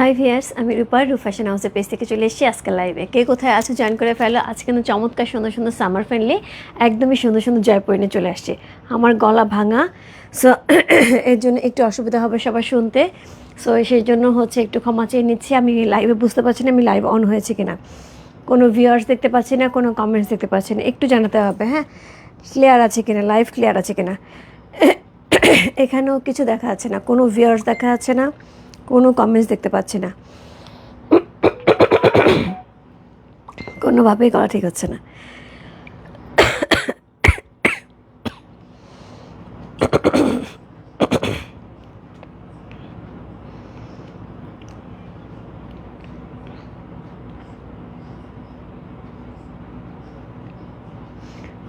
High viewers, আমি রূপা, রূপ fashion হাউসের পেজ থেকে চলে এসেছি আজকে লাইভে কে কোথায় আছো জয়েন করে ফেলো। আজকে কিন্তু চমৎকার সুন্দর সুন্দর সামার ফ্রেন্ডলি একদমই সুন্দর সুন্দর জয়পুর নিয়ে চলে আসছে। আমার গলা ভাঙা সো এর জন্য একটু অসুবিধা হবে সবার শুনতে। সো সেই জন্য হচ্ছে একটু ক্ষমা চেয়ে নিচ্ছি। আমি লাইভে বুঝতে পারছি না, আমি লাইভ অন হয়েছে কিনা। কোনো ভিউয়ার্স দেখতে পাচ্ছি না, কোনো কমেন্টস দেখতে পাচ্ছি না। একটু জানাতে হবে হ্যাঁ? ক্লিয়ার আছে কিনা? লাইভ ক্লিয়ার আছে কিনা? এখানেও কিছু দেখা যাচ্ছে না। কোনো ভিউয়ার্স দেখা যাচ্ছে না। কোনো কমেন্টস দেখতে পাচ্ছি না। কোনোভাবেই করা ঠিক হচ্ছে না।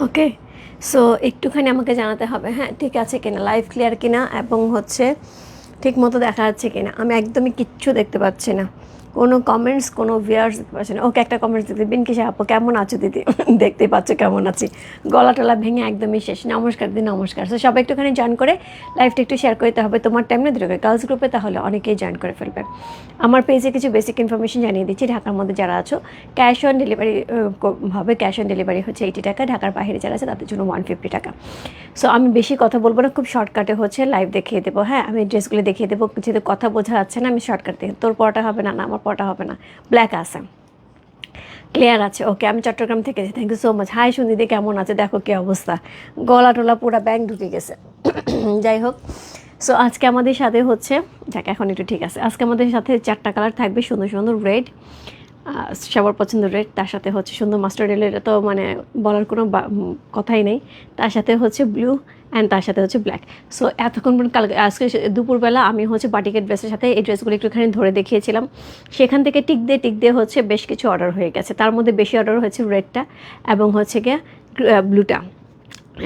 ওকে সো একটুখানি আমাকে জানাতে হবে হ্যাঁ ঠিক আছে কিনা লাইভ ক্লিয়ার কিনা, এবং হচ্ছে ঠিক মতো দেখা যাচ্ছে কিনা। আমি একদমই কিচ্ছু দেখতে পাচ্ছি না। কোনো কমেন্টস কোনো ভিয়ার্স পাচ্ছি না। ওকে একটা কমেন্টস দেখতে বিন কিসে আপু কেমন আছো দিদি? দেখতে পাচ্ছ কেমন আছি? গলা টলা ভেঙে একদমই শেষ। নমস্কার দিদি, নমস্কার। সো সবাই একটুখানি জয়েন করে লাইফটা একটু শেয়ার করতে হবে। তোমার টাইম না দুটো গার্লস গ্রুপে তাহলে অনেকেই জয়েন করে ফেলবে। আমার পেজে কিছু বেসিক ইনফরমেশন জানিয়ে দিচ্ছি। ঢাকার মধ্যে যারা আছো ক্যাশ অন ডেলিভারি হবে ক্যাশ অন ডেলিভারি হচ্ছে এইটি টাকা। ঢাকার বাইরে যারা আছে, তাদের জন্য ওয়ান ফিফটি টাকা। সো আমি বেশি কথা বলব না, খুব শর্টকাটে হচ্ছে লাইভ দেখিয়ে দেবো। হ্যাঁ আমি ড্রেসগুলো দেখিয়ে দেবো। যেহেতু কথা বোঝা যাচ্ছে না, আমি শর্টকাট দেখি তোর পড়াটা হবে না না, আমার পড়াটা হবে না। ব্ল্যাক আছে। ক্লিয়ার আছে। ওকে আমি চট্টগ্রাম থেকে thank you so much hi সুন্দিদি কেমন আছে? দেখো কী অবস্থা। গলা টোলা পুরো ব্যাংক ঢুকে গেছে। যাই হোক। সো আজকে আমাদের সাথে হচ্ছে যাক, এখন একটু ঠিক আছে। আজকে আমাদের সাথে চারটা কালার থাকবে। সুন্দর সুন্দর রেড সবার পছন্দ রেড তার সাথে হচ্ছে সুন্দর মাস্টার রেলের তো মানে বলার কোনো কথাই নেই। তার সাথে হচ্ছে ব্লু অ্যান্ড তার সাথে হচ্ছে ব্ল্যাক সো এতক্ষণ কালকে আজকে দুপুরবেলা আমি হচ্ছে বাটিকেট ড্রেসের সাথে এই ড্রেসগুলো একটুখানি ধরে দেখিয়েছিলাম। সেখান থেকে টিক দিয়ে টিক দিয়ে হচ্ছে বেশ কিছু অর্ডার হয়ে গেছে। তার মধ্যে বেশি অর্ডার হয়েছে রেডটা এবং হচ্ছে গিয়ে ব্লুটা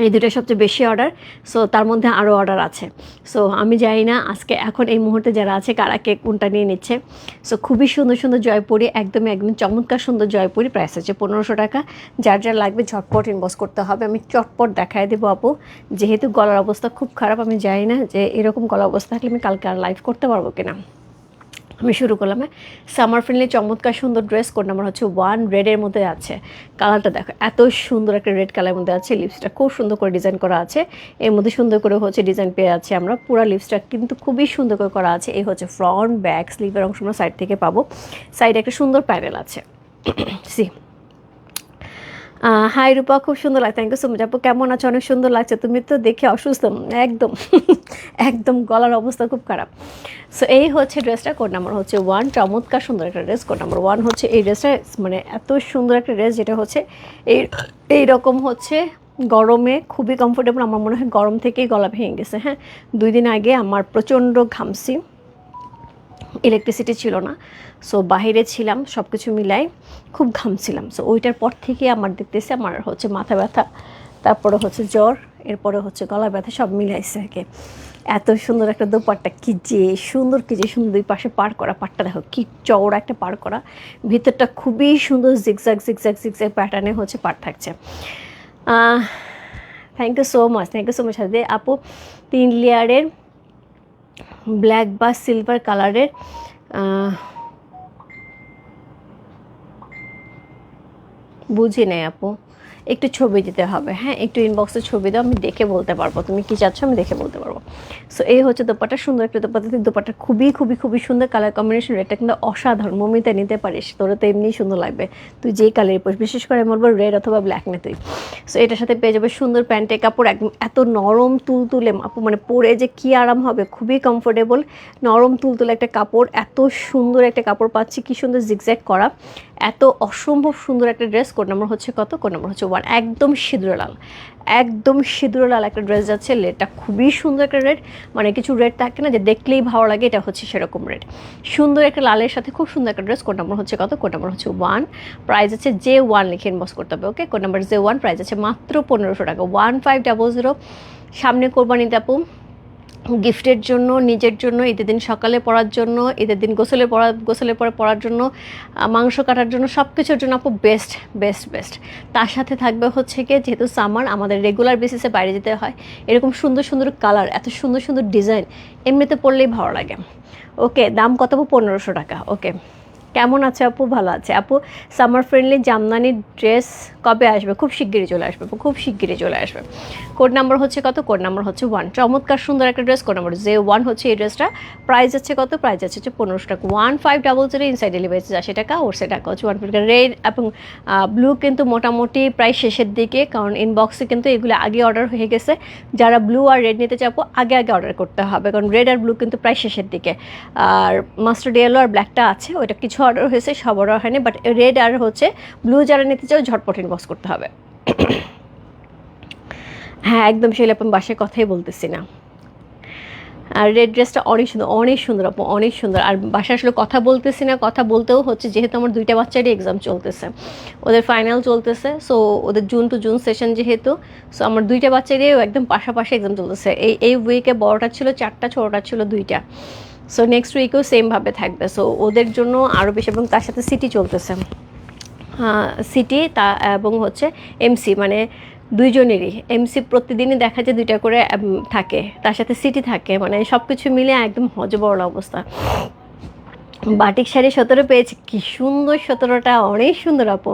এই দুটো সবচেয়ে বেশি অর্ডার সো তার মধ্যে আরও অর্ডার আছে। সো আমি জানি না আজকে, এখন এই মুহূর্তে যারা আছে, কারা কে কোনটা নিয়ে নিচ্ছে। সো খুবই সুন্দর সুন্দর জয়পুরি, একদমই একদম চমৎকার সুন্দর জয়পুরি প্রাইস আছে পনেরোশো টাকা। যার যার লাগবে ঝটপট ইনবক্স করতে হবে। আমি চটপট দেখায় দেবো আপু। যেহেতু গলার অবস্থা খুব খারাপ, আমি জানি না যে এরকম গলার অবস্থা থাকলে আমি কালকে আর লাইভ করতে পারব কিনা। আমি শুরু করলাম হ্যাঁ? সামার ফ্রেন্ডলি চমৎকার সুন্দর ড্রেস কোড নাম্বার হচ্ছে ওয়ান রেডের মধ্যে আছে। কালারটা দেখো, এত সুন্দর একটা রেড কালারের মধ্যে আছে লিপসটা খুব সুন্দর করে ডিজাইন করা আছে। এর মধ্যে সুন্দর করে হচ্ছে ডিজাইন পেয়ে আছে আমরা, পুরো লিপসটা কিন্তু খুবই সুন্দর করে করা আছে। এই হচ্ছে ফ্রন্ট ব্যাক স্লিভের অংশ আমরা সাইড থেকে পাবো। সাইডে একটা সুন্দর প্যানেল আছে। সি হাই রূপা, খুব সুন্দর লাগছে। থ্যাংক ইউ সো মাচ আপু, কেমন আছো? অনেক সুন্দর লাগছে। তুমি তো দেখে অসুস্থ। একদম একদম গলার অবস্থা খুব খারাপ। সো এই হচ্ছে ড্রেসটা কোড নাম্বার হচ্ছে ওয়ান চমৎকার সুন্দর একটা ড্রেস কোড নাম্বার ওয়ান হচ্ছে এই ড্রেসটা মানে এত সুন্দর একটা ড্রেস যেটা হচ্ছে, এই এইরকম হচ্ছে গরমে খুবই কমফোর্টেবল আমার মনে হয় গরম থেকেই গলা ভেঙে গেছে হ্যাঁ। দুই দিন আগে আমার প্রচণ্ড ঘামছি। ইলেকট্রিসিটি ছিল না। সো বাইরে ছিলাম সব কিছু মিলাই খুব ঘামছিলাম সো ওইটার পর থেকে আমার দেখতেছে আমার হচ্ছে মাথা ব্যথা, তারপরে হচ্ছে জ্বর, এরপরে হচ্ছে গলা ব্যথা, সব মিলাইছে কি এত সুন্দর একটা দোপাট্টা, কি যে সুন্দর, কি যে সুন্দর দুই পাশে পার করা পাটটা, দেখো কি চওড়া একটা পার করা। ভিতরটা খুবই সুন্দর জিগজ্যাগ জিগজ্যাগ জিগজ্যাগ প্যাটার্নে হচ্ছে পার থাকছে। Thank you so much thank you so much আপু। তিন লেয়ারের ব্ল্যাক বা সিলভার কালারের বুঝি নেয় আপু। একটু ছবি দিতে হবে হ্যাঁ? একটু ইনবক্সে ছবি দাও, আমি দেখে বলতে পারব। তুমি কি চাচ্ছ আমি দেখে বলতে পারব। সো এই হচ্ছে দোপাটা সুন্দর একটা দোপাটা দোপাটা খুবই খুবই খুবই সুন্দর কালার কম্বিনেশন এটা কিন্তু অসাধারণ। মমিতে, নিতে পারিস তোরা তো এমনিই সুন্দর লাগবে। তুই যেই কালারই পরিস, বিশেষ করে আমি বলব রেড অথবা ব্ল্যাক নে তুই। সো এটার সাথে পেয়ে যাবে সুন্দর প্যান্টের কাপড়, একদম এত নরম, তুলতুলে, আপু মানে পরে যে কি আরাম হবে, খুবই কমফোর্টেবল নরম, তুলতুলে একটা কাপড়, এত সুন্দর একটা কাপড় পাচ্ছি, কি সুন্দর জিগজ্যাগ করা। এত অসম্ভব সুন্দর একটা ড্রেস কোড নম্বর হচ্ছে কত? কোড নম্বর হচ্ছে ওয়ান একদম সিঁদুর লাল। একদম সিঁদুর লাল একটা ড্রেস যাচ্ছে। রেডটা খুবই সুন্দর একটা রেড মানে কিছু রেড থাকে না যে দেখলেই ভালো লাগে, এটা হচ্ছে সেরকম রেড সুন্দর একটা লালের সাথে খুব সুন্দর একটা ড্রেস কোড নম্বর হচ্ছে কত? কোড নম্বর হচ্ছে ওয়ান প্রাইস আছে জে ওয়ান লিখে ইনবক্স করতে হবে okay code number J one price আছে মাত্র পনেরোশো টাকা। ওয়ান ফাইভ ডাবল জিরো সামনে কোরবানি আপু গিফটের জন্য, নিজের জন্য, ঈদের দিন সকালে পড়ার জন্য, ঈদের দিন গোসলে পড়া, গোসলে পরে পড়ার জন্য মাংস কাটার জন্য সব কিছুর জন্য আপু বেস্ট বেস্ট বেস্ট তার সাথে থাকবে হচ্ছে কি যেহেতু সামার আমাদের রেগুলার বেসিসে বাইরে যেতে হয়, এরকম সুন্দর সুন্দর কালার এত সুন্দর সুন্দর ডিজাইন এমনিতে পড়লেই ভালো লাগে। ওকে দাম কত পনেরোশো টাকা ওকে কেমন আছে আপু? ভালো আছে। আপু সামার ফ্রেন্ডলি জামদানি ড্রেস কবে আসবে? খুব শিগগিরই চলে আসবে খুব শিগগিরই চলে আসবে। কোড নাম্বার হচ্ছে কত? কোড নাম্বার হচ্ছে ওয়ান চমৎকার সুন্দর একটা ড্রেস কোড নাম্বার যে ওয়ান হচ্ছে এই ড্রেসটা প্রাইস আছে কত? প্রাইস আছে হচ্ছে পনেরোশো টাকা। One five double zero inside delivery আশি টাকা, ওর সে টাকা হচ্ছে ওয়ান ফিফটি রেড এবং ব্লু কিন্তু মোটামুটি প্রায় শেষের দিকে, কারণ ইনবক্সে কিন্তু এগুলো আগে অর্ডার হয়ে গেছে। যারা ব্লু আর রেড নিতে চাপো আগে আগে অর্ডার করতে হবে, কারণ রেড আর ব্লু কিন্তু প্রায় শেষের দিকে। আর মাস্টার্ড ইয়েলো আর ব্ল্যাকটা আছে, ওইটা কিছু অর্ডার হয়েছে, সব অর্ডার হয়নি বাট রেড আর হচ্ছে ব্লু যারা নিতে চাও, ঝটপট ইনবক্স করতে হবে। হ্যাঁ একদম সেই আমি বাসায় কথাই বলতেছি না। আর রেড ড্রেসটা অনেক সুন্দর অনেক সুন্দর আপু, অনেক সুন্দর। আর বাসায় আসলে কথা বলতেছি না, কথা বলতেও হচ্ছে, যেহেতু আমার দুইটা বাচ্চারই এক্সাম চলতেছে। ওদের ফাইনাল চলতেছে সো ওদের জুন টু জুন সেশন যেহেতু সো আমার দুইটা বাচ্চারই একদম পাশাপাশি এক্সাম চলতেছে। এই এই উইকে বড়টা ছিল চারটা, ছোটোটা ছিল দুইটা। সো নেক্সট উইকেও সেমভাবে থাকবে। সো ওদের জন্য আরও বেশি এবং তার সাথে সিটি চলতেছে। সিটি তা এবং হচ্ছে এমসি মানে দুইজনেরই। এমসি প্রতিদিনই দেখা যায় দুইটা করে থাকে। তার সাথে সিটি থাকে। মানে সব কিছু মিলে একদম হজবরল অবস্থা। বাটিক শাড়ি সতেরো পেয়েছি। কি সুন্দর সতেরোটা। অনেক সুন্দর আপু।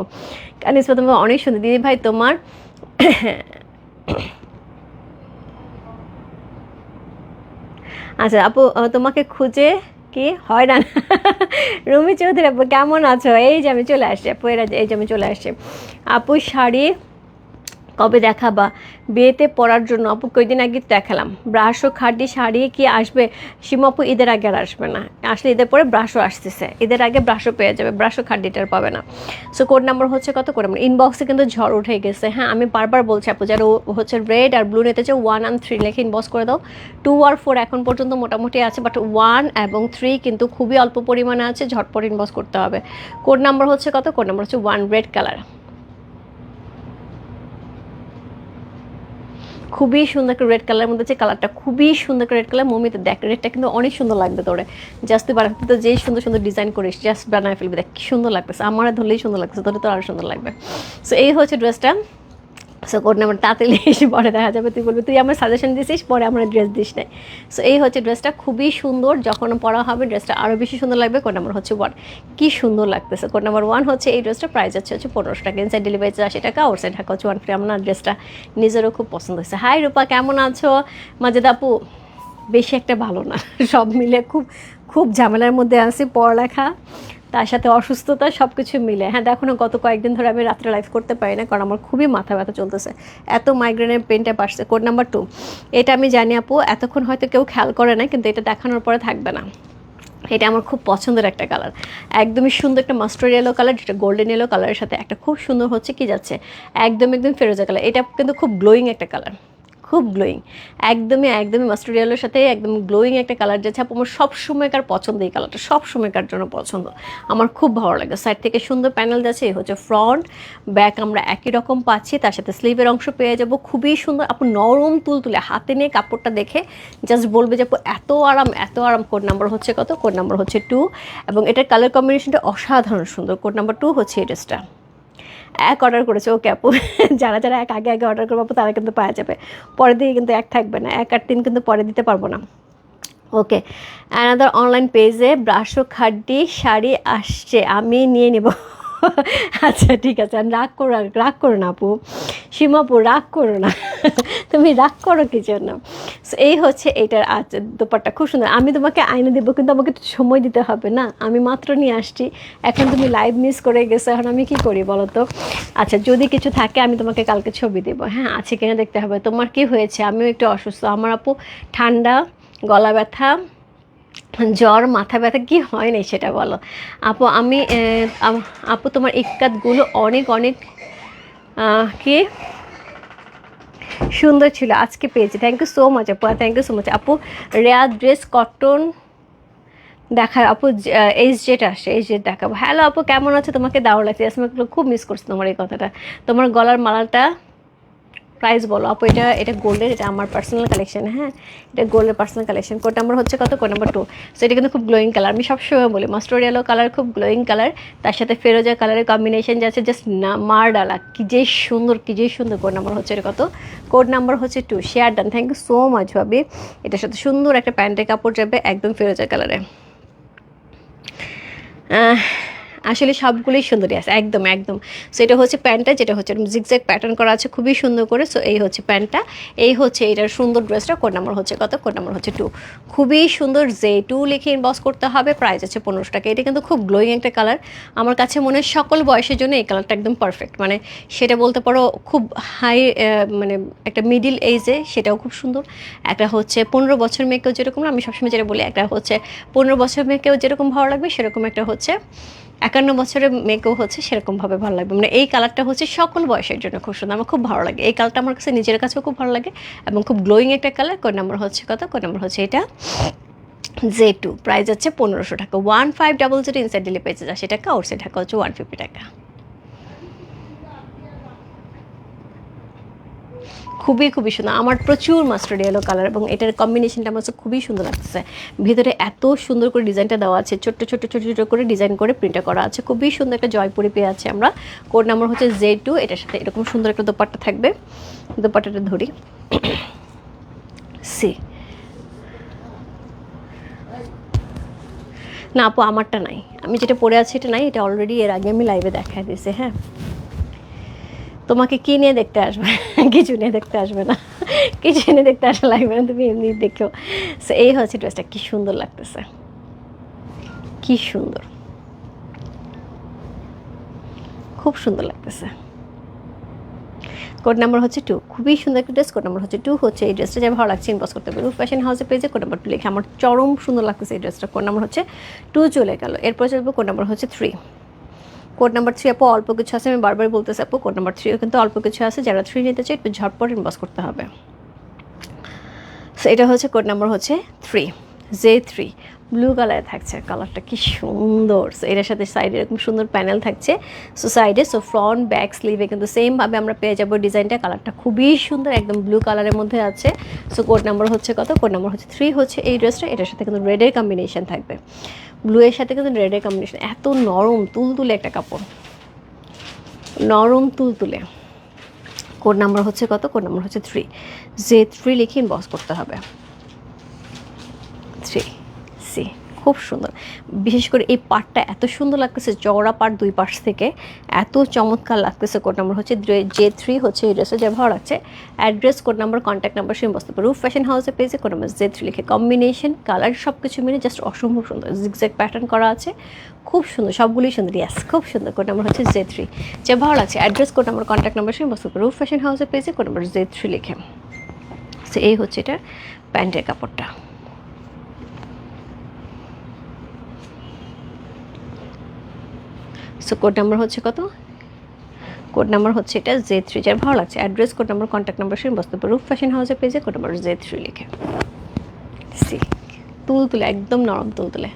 কানিস তোমার অনেক সুন্দর। দিদি ভাই, তোমার আচ্ছা আপু তোমাকে খুঁজে কি? হয় না রুমি চৌধুরী, আপু, কেমন আছো? এই যে আমি চলে আসছি, আপু, এরা এই যে আমি চলে আসছি। আপু, শাড়ি কবে দেখাবা বিয়েতে পরার জন্য আপু কয়েকদিন আগে দেখালাম। ব্রাশও খাড্ডি শাড়ি কি আসবে? সীমাপু ঈদের আগে আর আসবে না। আসলে ঈদের পরে ব্রাশও আসতেছে। ঈদের আগে ব্রাশও পেয়ে যাবে ব্রাশও খাড্ডিটার পাবে না। সো কোড নাম্বার হচ্ছে কত করে? ইনবক্সে কিন্তু ঝড় উঠে গেছে। হ্যাঁ আমি বারবার বলছি আপু যারা হচ্ছে রেড আর ব্লু নিতে চাও ওয়ান অ্যান্ড থ্রি লেখে ইনবক্স করে দাও। টু আর ফোর এখন পর্যন্ত মোটামুটি আছে বাট ওয়ান এবং থ্রি কিন্তু খুবই অল্প পরিমাণে আছে, ঝটপট ইনবক্স করতে হবে। কোড নাম্বার হচ্ছে কত? কোড নাম্বার হচ্ছে ওয়ান রেড কালার খুবই সুন্দর একটা রেড কালারের মধ্যে আছে কালারটা খুবই সুন্দর একটা রেড কালার মমিতে দেখ রেডটা কিন্তু অনেক সুন্দর লাগবে তোরে। জাস্ট তুই বানাতে তো যেই সুন্দর সুন্দর ডিজাইন করিস জাস্ট বানায় ফেলবি। দেখ সুন্দর লাগতেছে। আমার ধরলেই সুন্দর লাগছে তোরে তো আরও সুন্দর লাগবে। সো এই হচ্ছে ড্রেসটা সো কোড নাম্বার তাড়াতাড়ি এসে পরে দেখা যাবে, তুই বলবি, তুই আমার সাজেশন দিছিস, পরে আমার ড্রেস দিস নাই। সো এই হচ্ছে ড্রেসটা খুবই সুন্দর, যখন পরা হবে ড্রেসটা আরও বেশি সুন্দর লাগবে কোড নাম্বার হচ্ছে ওয়ান কি সুন্দর লাগতেছে কোড নাম্বার ওয়ান হচ্ছে এই ড্রেসটা প্রাইস আছে হচ্ছে পনেরোশো টাকা ইনসাইড ডেলিভারি আশি টাকা ওর সাইড ঢাকা হচ্ছে ওয়ান ফ্রি আমার ড্রেসটা নিজেরও খুব পছন্দ হয়েছে। হাই রূপা, কেমন আছো? মাজেদ আপু, বেশি একটা ভালো না, সব মিলে খুব খুব ঝামেলার মধ্যে আছি, পড়ালেখা, তার সাথে অসুস্থতা সব কিছু মিলে। হ্যাঁ দেখো না, গত কয়েকদিন ধরে আমি রাত্রে লাইভ করতে পারি না, কারণ আমার খুবই মাথা ব্যথা চলতেছে। এত মাইগ্রেনের পেনটা পারছে কোড নাম্বার টু এটা আমি জানি আপু, এতক্ষণ হয়তো কেউ খেয়াল করে না কিন্তু এটা দেখানোর পরে থাকবে না। এটা আমার খুব পছন্দের একটা কালার একদমই সুন্দর একটা মাস্টার ইয়েলো কালার যেটা গোল্ডেন ইয়েলো কালারের সাথে। একটা খুব সুন্দর হচ্ছে কি যাচ্ছে? একদম একদম ফেরোজা কালার এটা কিন্তু খুব গ্লোয়িং একটা কালার খুব গ্লোয়িং একদমই একদমই মাস্টার ইয়েলোর সাথে একদম গ্লোয়িং একটা কালার যাচ্ছে। আপু, আমার সব সময়কার পছন্দ এই কালারটা সব সময়কার জন্য পছন্দ। আমার খুব ভালো লাগে। সাইড থেকে সুন্দর প্যানেল যাচ্ছে, এই হচ্ছে ফ্রন্ট ব্যাক আমরা একই রকম পাচ্ছি, তার সাথে স্লিভের অংশ পেয়ে যাব। খুবই সুন্দর। আপু, নরম তুল তুলে, হাতে নিয়ে কাপড়টা দেখে জাস্ট বলবে যে, আপু, এত আরাম এত আরাম। কোড নাম্বার হচ্ছে কত? কোড নাম্বার হচ্ছে টু এবং এটার কালার কম্বিনেশনটা অসাধারণ সুন্দর। কোড নাম্বার টু হচ্ছে এই ড্রেসটা এক অর্ডার করেছে, ওকে আপু। যারা যারা এক আগে আগে অর্ডার করব আপু, তারা কিন্তু পাওয়া যাবে। পরের দিকে কিন্তু এক থাকবে না, এক আর তিন কিন্তু পরে দিতে পারব না। ওকে অ্যানাদার অনলাইন পেজে ব্রাশো খাড্ডি শাড়ি আসছে, আমি নিয়ে নেব। আচ্ছা ঠিক আছে। আর রাগ করো রাগ করো না আপু। সীমাপু রাগ করো না। তুমি রাগ করো কি জন্য? So, এই হচ্ছে এটার আচ্ছা দোপারটা খুব সুন্দর। আমি তোমাকে আইনে দেবো কিন্তু আমাকে একটু সময় দিতে হবে না। আমি মাত্র নিয়ে আসছি। এখন তুমি লাইভ মিস করে গেছো। এখন আমি কি করি বলো তো? আচ্ছা যদি কিছু থাকে আমি তোমাকে কালকে ছবি দেবো। হ্যাঁ আছে কিনা দেখতে হবে। তোমার কি হয়েছে? আমিও একটু অসুস্থ। আমার আপু ঠান্ডা গলা ব্যথা জ্বর, মাথা ব্যথা কি হয় নাই সেটা বলো। আপু, আমি আপু তোমার ইক্কাতগুলো অনেক অনেক কি? সুন্দর ছিল, আজকে পেয়েছি। থ্যাংক ইউ সো মাচ আপু থ্যাংক ইউ সো মাচ আপু রেয়ার ড্রেস, কটন দেখা আপু এইচ জেট আসে এইচ জেট দেখাবো। হ্যালো আপু, কেমন আছে? তোমাকে দারুণ লাগছে। খুব মিস করছি তোমার এই কথাটা। তোমার গলার মালাটা প্রাইস বলো। আপু, এটা এটা গোল্ডের এটা আমার পার্সোনাল কালেকশন হ্যাঁ? এটা গোল্ডের পার্সোনাল কালেকশন কোড নাম্বার হচ্ছে কত? কোড নাম্বার টু সো এটা কিন্তু খুব গ্লোয়িং কালার আমি সবসময় বলি মাস্টার ইয়েলো কালার খুব গ্লোয়িং কালার তার সাথে ফেরোজা কালারের কম্বিনেশন যাচ্ছে জাস্ট না মার ডালা কি যে সুন্দর, কি যে সুন্দর কোড নাম্বার হচ্ছে এটা কত? কোড নাম্বার হচ্ছে two share done thank you so much ভাবি। এটার সাথে সুন্দর একটা প্যান্টের কাপড় যাবে একদম ফেরোজা কালারে আসলে সবগুলোই সুন্দরী আছে, একদম একদম। সো এটা হচ্ছে প্যান্টটা, যেটা হচ্ছে জিগজ্যাগ প্যাটার্ন করা আছে, খুবই সুন্দর করে। সো এই হচ্ছে প্যান্টটা, এই হচ্ছে এটার সুন্দর ড্রেসটা কোড নাম্বার হচ্ছে কত? কোড নাম্বার হচ্ছে টু খুবই সুন্দর জে টু লিখে ইনবক্স করতে হবে প্রাইস আছে পনেরোশো টাকা। এটা কিন্তু খুব গ্লোয়িং একটা কালার আমার কাছে মনে হয় সকল বয়সের জন্য এই কালারটা একদম পারফেক্ট মানে সেটা বলতে পারো খুব হাই মানে একটা মিডিল এজে সেটাও খুব সুন্দর। একটা হচ্ছে পনেরো বছর মেয়েকেও যেরকম, আমি সবসময় যেটা বলি, একটা হচ্ছে পনেরো বছর মেয়েকেও যেরকম ভালো লাগবে, সেরকম একটা হচ্ছে একান্ন বছরের মেয়েকেও হচ্ছে সেরকমভাবে ভালো লাগবে। মানে এই কালারটা হচ্ছে সকল বয়সের জন্য খুব সুন্দর, আমার খুব ভালো লাগে। এই কালারটা আমার কাছে নিজের কাছেও খুব ভালো লাগে এবং খুব গ্লোয়িং একটা কালার কোন নম্বর হচ্ছে কত? কোন নম্বর হচ্ছে এটা জে টু প্রাইস হচ্ছে পনেরোশো টাকা। One five double zero inside দিলে পেয়েছে আশি টাকা আউটসাইড টাকা হচ্ছে ওয়ান ফিফটি টাকা। খুবই খুবই সুন্দর। আমার প্রচুর মাস্টার ইয়েলো কালার এবং এটার কম্বিনেশনটা আমার খুবই সুন্দর লাগতেছে। ভিতরে এত সুন্দর করে ডিজাইনটা দেওয়া আছে, ছোট্ট ছোট্ট ছোট ছোট করে ডিজাইন করে প্রিন্টটা করা আছে। খুবই সুন্দর একটা জয়পুরি পেয়ে আছে আমরা। কোড নাম্বার হচ্ছে জে টু এটার সাথে এরকম সুন্দর একটা দোপাট্টা থাকবে। দোপাট্টাটা ধরি। সি না আপু, আমারটা নাই। আমি যেটা পরে আছি, এটা নাই, এটা অলরেডি এর আগে আমি লাইভে দেখা দিয়েছি হ্যাঁ। তোমাকে কি নিয়ে দেখতে আসবে? কিছু নিয়ে দেখতে আসবে না। কিছু নিয়ে দেখতে আসবে লাগবে না, তুমি এমনি দেখো। সো এই হচ্ছে ড্রেসটা, কি সুন্দর লাগতেছে। কি সুন্দর। খুব সুন্দর লাগতেছে। কোড নাম্বার হচ্ছে টু খুবই সুন্দর একটা ড্রেস, কোড নাম্বার হচ্ছে টু হচ্ছে এই ড্রেসটা যা ভালো লাগছে ইনবক্স করতে পারবে। ফ্যাশন হাউসে পেয়েছে, কোড নাম্বার টু লিখে। আমার চরম সুন্দর লাগতেছে এই ড্রেসটা। কোড নাম্বার হচ্ছে টু চলে গেল। এরপর চলবে কোড নাম্বার হচ্ছে থ্রি কোড নাম্বার থ্রি, আপু, অল্প কিছু আছে, আমি বারবার বলতেছি, আপু, কোড নাম্বার থ্রিও কিন্তু অল্প কিছু আছে, যারা থ্রি নিতে চাই একটু ঝটপট ইনবক্স করতে হবে। সো এটা হচ্ছে কোড নাম্বার হচ্ছে থ্রি জে থ্রি। ব্লু কালারে থাকছে কালারটা কি সুন্দর। সো এটার সাথে সাইডে এরকম সুন্দর প্যানেল থাকছে। সো সাইডে সো ফ্রন্ট ব্যাক স্লিভে কিন্তু সেমভাবে আমরা পেয়ে যাব ডিজাইনটা কালারটা খুবই সুন্দর, একদম ব্লু কালারের মধ্যে আছে। সো কোড নাম্বার হচ্ছে কত? কোড নাম্বার হচ্ছে থ্রি হচ্ছে এই ড্রেসটা এটার সাথে কিন্তু রেডের কম্বিনেশন থাকবে। ব্লু এর সাথে কিন্তু রেডের কম্বিনেশন এত নরম, তুলতুলে একটা কাপড়। নরম, তুলতুলে। কোড নাম্বার হচ্ছে কত? কোড নাম্বার হচ্ছে থ্রি জে থ্রি লিখে ইনবক্স করতে হবে। থ্রি সি খুব সুন্দর। বিশেষ করে এই পার্টটা এত সুন্দর লাগতেছে, চওড়া পার্ট দুই পাশ থেকে। এত চমৎকার লাগতেছে কোড নাম্বার হচ্ছে জে থ্রি হচ্ছে এই ড্রেসে যা ভালো লাগছে address code number contact number সে বসতে। রুফ ফ্যাশন হাউসে পেয়েছে কোড নাম্বার জে থ্রি লিখে। কম্বিনেশন কালার সব কিছু মিলে জাস্ট অসম্ভব সুন্দর। জিগজ্যাগ প্যাটার্ন করা আছে। খুব সুন্দর, সবগুলোই সুন্দর। ইয়াস খুব সুন্দর কোড নাম্বার হচ্ছে জে থ্রি যে ভালো লাগছে address code number contact number সে বসতে। রুফ ফ্যাশন হাউসে পেয়েছে কোড নাম্বার জে থ্রি লিখে। সো এই হচ্ছে এটা প্যান্টের কাপড়টা। সো কোড নাম্বার হচ্ছে কত? কোড নাম্বার হচ্ছে এটা জে থ্রি যার ভালো লাগছে। Address code number contact number সে বসতে পারো রুফ ফ্যাশন হাউসে পেজে কোড নাম্বার জে থ্রি লিখে। সি তুল তুলে, একদম নরম তুল তুলে।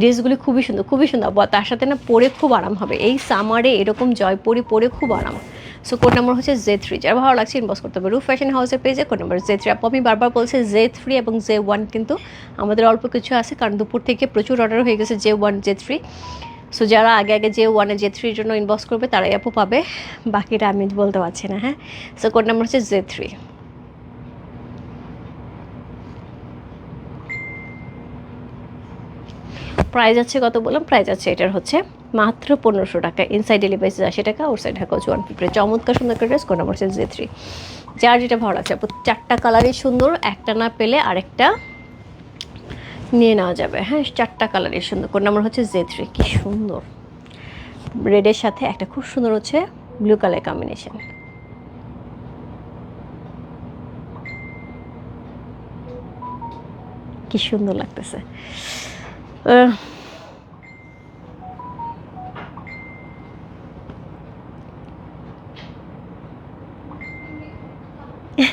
ড্রেসগুলি খুবই সুন্দর খুবই সুন্দর। তার সাথে না পরে খুব আরাম হবে। এই সামারে এরকম জয়পুরি পরে খুব আরাম। সো কোড নাম্বার হচ্ছে জে থ্রি যার ভালো লাগছে ইনবক্স করতে হবে। রুফ ফ্যাশন হাউসের পেজে কোড নাম্বার জে থ্রি আপু, আমি বারবার বলছি জে থ্রি এবং জে ওয়ান কিন্তু আমাদের অল্প কিছু আছে, কারণ দুপুর থেকে প্রচুর অর্ডার হয়ে গেছে J one J three so যারা আগে আগে যে ওয়ানে জে থ্রির জন্য ইনবক্স করবে, তারাই আপু পাবে। বাকিটা আমি বলতে পারছি না হ্যাঁ? সো কোড নাম্বার হচ্ছে জে থ্রি প্রাইস আছে কত বললাম? প্রাইস আছে, এটার হচ্ছে মাত্র পনেরোশো টাকা। ইনসাইড ডেলিভারি আশি টাকা ওর সাইড টাকা হচ্ছে ওয়ান ফিফটি চমৎকার, সুন্দর একটা ড্রেস কোড নাম্বার হচ্ছে জে থ্রি যার যেটা ভালো লাগছে চারটা কালারই সুন্দর, একটা না পেলে আরেকটা নিয়ে নেওয়া যাবে। হ্যাঁ চারটা কালারের সুন্দর। কোন নাম্বার হচ্ছে জে থ্রি কি সুন্দর। রেডের সাথে একটা খুব সুন্দর হচ্ছে ব্লু কালার কম্বিনেশন কি সুন্দর লাগতেছে।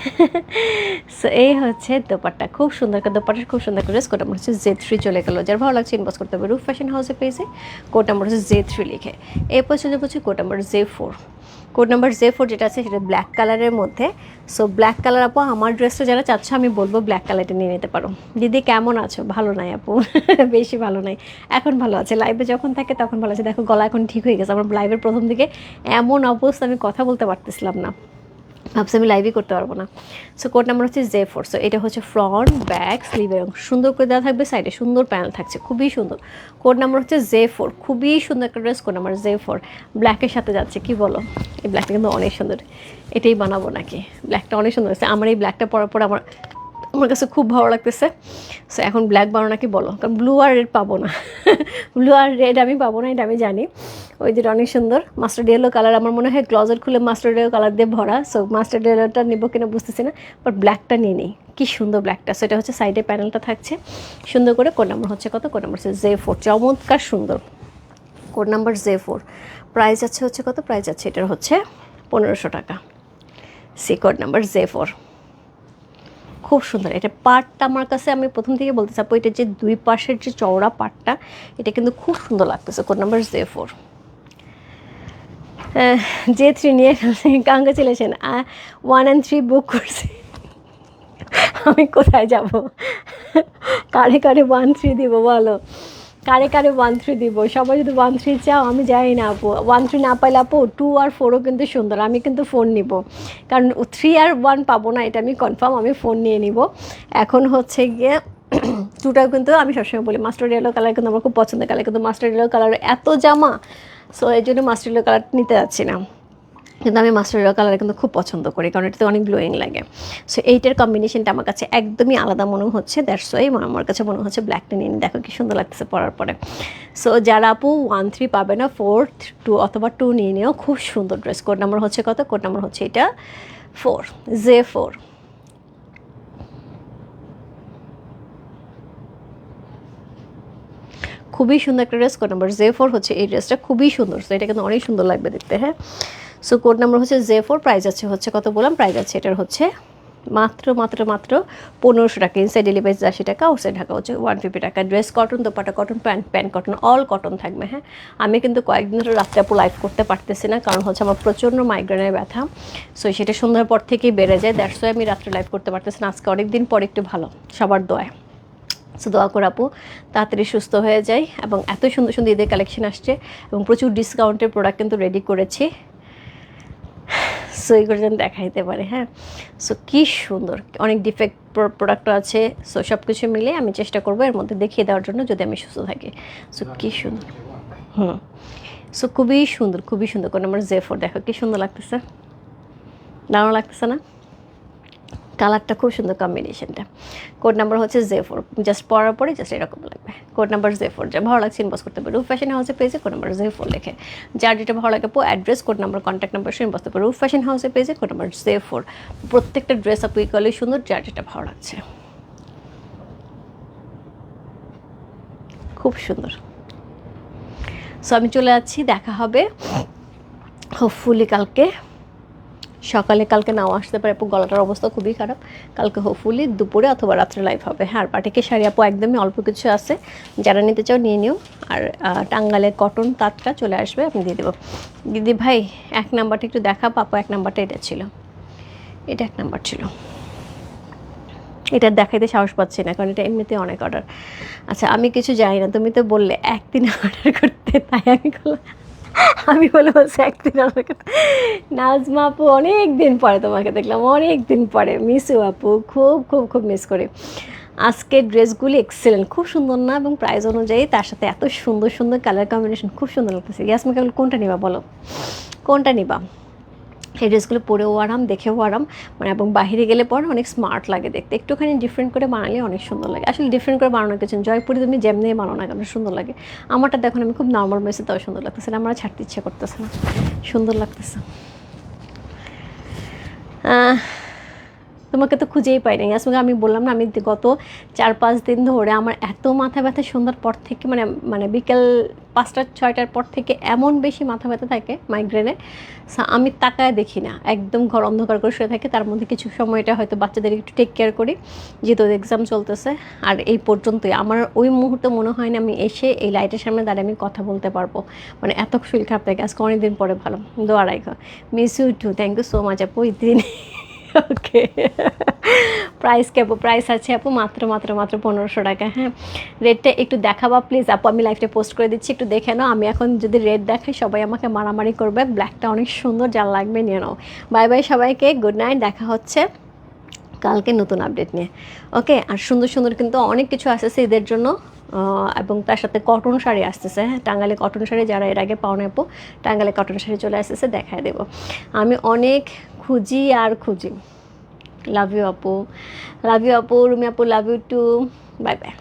সো এই হচ্ছে দোপাট্টা। খুব সুন্দর করে দোপাট্টা, খুব সুন্দর করে কোড নাম্বার হচ্ছে জে থ্রি চলে গেলো। যার ভালো লাগছে ইনবক্স করতে হবে রুফ ফ্যাশন হাউসে পেয়েছে কোড নাম্বার হচ্ছে জে থ্রি লিখে। এরপর চলে যাচ্ছে code number J four code number J four যেটা আছে, সেটা ব্ল্যাক কালারের মধ্যে। সো ব্ল্যাক কালার আপু, আমার ড্রেসটা যারা চাচ্ছ, আমি বলব ব্ল্যাক কালারটা নিয়ে নিতে পারো। দিদি, কেমন আছো? ভালো নাই আপু। বেশি ভালো নাই। এখন ভালো আছে। লাইভে যখন থাকে, তখন ভালো আছে। দেখো, গলা এখন ঠিক হয়ে গেছে। আমার লাইভের প্রথম দিকে এমন অবস্থা, আমি কথা বলতে পারতেছিলাম না। ভাবছি আমি লাইভই করতে পারব না। সো কোড নাম্বার হচ্ছে জে ফোর সো এটা হচ্ছে ফ্রন্ট ব্যাক স্লিভের অংশ। সুন্দর করে দেওয়া থাকবে সাইডে সুন্দর প্যানেল থাকছে, খুবই সুন্দর। কোড নাম্বার হচ্ছে জে ফোর খুবই সুন্দর একটা dress code number J four ব্ল্যাকের সাথে যাচ্ছে, কি বলো? এই ব্ল্যাকটা কিন্তু অনেক সুন্দর। এটাই বানাবো নাকি? ব্ল্যাকটা অনেক সুন্দর আছে আমার এই ব্ল্যাকটা পরার পর আমার আমার কাছে খুব ভালো লাগতেছে। সো এখন ব্ল্যাক বানানো নাকি বলো? কারণ ব্লু আর রেড পাবো না। ব্লু আর রেড আমি পাবো না, এটা আমি জানি। ওই যেটা অনেক সুন্দর। মাস্টার্ড ইয়েলো কালার আমার মনে হয় ক্লজেট খুলে মাস্টার্ড ইয়েলো কালার দিয়ে ভরা। সো মাস্টার্ড ইয়েলোটা নেব কিনা বুঝতেছি না বাট ব্ল্যাকটা নিয়ে নিই। কী সুন্দর ব্ল্যাকটা সেটা হচ্ছে সাইডে প্যানেলটা থাকছে। সুন্দর করে কোড নাম্বার হচ্ছে কত? কোড নাম্বার হচ্ছে জে ফোর চমৎকার সুন্দর। Code number J four price আছে হচ্ছে কত? প্রাইস আছে এটার হচ্ছে পনেরোশো টাকা। সি কোড নাম্বার জে ফোর খুব সুন্দর। এটা পাটটা আমার কাছে আমি প্রথম থেকে বলতে চাপো, এটা যে দুই পাশের যে চওড়া পাটটা এটা কিন্তু খুব সুন্দর লাগতেছে। Code number J four. J three নিয়ে congratulation one and three book করছি। আমি কোথায় যাব? কারে কারে ওয়ান থ্রি দিব বলো? কারে কারে ওয়ান থ্রি দিব? সবাই যদি ওয়ান থ্রি চাও, আমি যাই না, আপু। ওয়ান থ্রি না পাইলে, আপু টু আর ফোরও কিন্তু সুন্দর। আমি কিন্তু ফোন নিব। কারণ থ্রি আর ওয়ান পাবো না, এটা আমি কনফার্ম আমি ফোন নিয়ে নিব। এখন হচ্ছে গিয়ে টুটাও কিন্তু আমি সবসময় বলি মাস্টার ইয়েলো কালার কিন্তু আমার খুব পছন্দের কালার কিন্তু মাস্টার ইয়েলো কালার এত জামা সো এই জন্য মাস্টার ইয়েলো কালার নিতে যাচ্ছি না। কিন্তু আমি মাস্টার ইয়েলো কালার কিন্তু খুব পছন্দ করি, কারণ এটাতে অনেক গ্লোয়িং লাগে। সো এইটার কম্বিনেশনটা আমার কাছে একদমই আলাদা মনে হচ্ছে দ্যাটস ওয়াই আমার কাছে মনে হচ্ছে ব্ল্যাকটা নিয়ে। দেখো কি সুন্দর লাগতেছে পরার পরে। সো যারা আপু ওয়ান থ্রি পাবে না ফোর টু অথবা টু নিয়ে নিও, খুব সুন্দর ড্রেস কোড নাম্বার হচ্ছে কত? কোড নাম্বার হচ্ছে এটা ফোর জে ফোর খুবই সুন্দর একটা dress code number J four হচ্ছে এই ড্রেসটা খুবই সুন্দর। সো এটা কিন্তু অনেক সুন্দর লাগবে দেখতে হ্যাঁ? সো কোড নাম্বার হচ্ছে জে ফোর প্রাইস আছে হচ্ছে কত বললাম? প্রাইস আছে, এটার হচ্ছে মাত্র মাত্র মাত্র পনেরোশো টাকা। ইনসাইড ডেলিভারি আশি টাকা আউটসাইড ঢাকা হচ্ছে ওয়ান ফিফটি টাকা। Dress cotton dupatta cotton pant pant cotton all cotton থাকবে হ্যাঁ? আমি কিন্তু কয়েকদিন ধরে রাত্রে আপু লাইভ করতে পারতেছি না, কারণ হচ্ছে আমার প্রচণ্ড মাইগ্রেনের ব্যথা। সো সেটা সন্ধ্যার পর থেকেই বেড়ে যায়। দ্যাটস আমি রাত্রে লাইভ করতে পারতেছি না। আজকে অনেক দিন পর একটু ভালো, সবার দোয়ায়। সো দোয়া করে আপু, তাড়াতাড়ি সুস্থ হয়ে যায় এবং এত সুন্দর সুন্দর ঈদের কালেকশন আসছে এবং প্রচুর ডিসকাউন্টের প্রোডাক্ট কিন্তু রেডি করেছি। সো এগুলো যেন দেখাইতে পারে হ্যাঁ? সো কী সুন্দর। অনেক ডিফেক্ট প্রোডাক্টও আছে। সো সব কিছু মিলে আমি চেষ্টা করব এর মধ্যে দেখিয়ে দেওয়ার জন্য যদি আমি সুস্থ থাকি। সো কী সুন্দর। হুম। সো খুবই সুন্দর খুবই সুন্দর। কোন আমার জে ফোর দেখো, কী সুন্দর লাগতেছে? দারুণ লাগতেছে না? কালারটা খুব সুন্দর কম্বিনেশনটা কোড নাম্বার হচ্ছে জে ফোর জাস্ট পরার পরে জাস্ট এরকম লাগবে। কোড নাম্বার জে ফোর যা ভালো লাগছে ইনবক্স করতে পারে। রুফ ফ্যাশন হাউসে পেজে কোড নাম্বার জে ফোর লেখে। যার যেটা ভালো লাগে পো address code number contact number সে ইনবক্স করতে রুফ ফ্যাশন হাউসে পেজে কোড নাম্বার জে ফোর প্রত্যেকটা ড্রেস আপু ইকুয়ালি সুন্দর, যার যেটা ভালো লাগছে। খুব সুন্দর। সো আমি চলে যাচ্ছি, দেখা হবে। হোপফুলি কালকে। সকালে কালকে নাও আসতে পারে আপু গলাটার অবস্থা খুবই খারাপ। কালকে হোপফুলি দুপুরে অথবা রাত্রে লাইভ হবে। হ্যাঁ আর পাটিকে শাড়ি আপু একদমই অল্প কিছু আছে। যারা নিতে চাও নিয়ে নিও। আর আহ, টাঙ্গালের কটন তাঁতটা চলে আসবে আমি দিয়ে দেবো। দিদি ভাই এক নাম্বারটা একটু দেখা পাপা এক নাম্বারটা এটা ছিল। এটা এক নাম্বার ছিল। এটা দেখাইতে সাহস পাচ্ছি না কারণ এটা এমনিতে অনেক অর্ডার আচ্ছা আমি কিছু জানি না তুমি তো বললে একদিন অর্ডার করতে তাই আমি বললাম। আমি বলছি একদিন আমাকে নাজমা আপু অনেক দিন পরে তোমাকে দেখলাম অনেক দিন পরে মিস আপু, খুব খুব খুব মিস করি। আজকের ড্রেসগুলি এক্সেলেন্ট খুব সুন্দর না? এবং প্রাইস অনুযায়ী তার সাথে এত সুন্দর সুন্দর কালার কম্বিনেশন খুব সুন্দর লাগতেছে। ইয়াসমা কেবল কোনটা নিবা বলো? কোনটা নিবা? এই ড্রেসগুলো পরেও আরাম, দেখেও আরাম মানে এবং বাহিরে গেলে পরে অনেক স্মার্ট লাগে দেখতে। একটুখানি ডিফারেন্ট করে বানালে অনেক সুন্দর লাগে। আসলে ডিফারেন্ট করে বানানো কিছু জয়পুরি তুমি যেমনি বানানো না কেন, সুন্দর লাগে। আমারটা দেখুন আমি খুব নর্মাল মেসে তাও সুন্দর লাগতেছে আমার ছাড়তে ইচ্ছে করতেছে না। সুন্দর লাগতেছে। তোমাকে তো খুঁজেই পাই না ইয়াসমুকে আমি বললাম না, আমি গত চার পাঁচ দিন ধরে আমার এত মাথা ব্যথা সন্ধ্যার পর থেকে মানে মানে বিকেল পাঁচটা, ছয়টার পর থেকে এমন বেশি মাথা ব্যথা থাকে মাইগ্রেনে আমি তাকায় দেখি না। একদম ঘর অন্ধকার করে শুয়ে থাকে, তার মধ্যে কিছু সময়টা হয়তো বাচ্চাদের একটু টেক কেয়ার করি, যেহেতু এক্সাম চলতেছে। আর এই পর্যন্তই। আমার ওই মুহূর্তে মনে হয় না আমি এসে এই লাইটের সামনে দাঁড়িয়ে আমি কথা বলতে পারব। মানে এত শরীর খারাপ থাকে আজকে অনেকদিন পরে ভালো। দোয়া রাখো miss you too thank you so much আপু দিন। ওকে প্রাইস কে আপু প্রাইস আছে আপু মাত্র মাত্র মাত্র পনেরোশো টাকা হ্যাঁ? রেটটা একটু দেখাবা প্লিজ আপু, আমি লাইফটা পোস্ট করে দিচ্ছি, একটু দেখে নাও। আমি এখন যদি রেট দেখাই, সবাই আমাকে মারামারি করবে। ব্ল্যাকটা অনেক সুন্দর যার লাগবে নিয়ে নাও। বাই বাই সবাইকে। গুড নাইট দেখা হচ্ছে কালকে নতুন আপডেট নিয়ে। ওকে আর সুন্দর সুন্দর কিন্তু অনেক কিছু আসতেছে ঈদের জন্য। এবং তার সাথে কটন শাড়ি আসতেছে হ্যাঁ? টাঙ্গালে কটন শাড়ি, যারা এর আগে পাওয়া নেব টাঙ্গালে কটন শাড়ি চলে আসতেছে, দেখায় দেবো। আমি অনেক খুঁজি আর খুঁজি। লাভ ইউ আপু লাভ ইউ আপু রুমি আপু love you too bye bye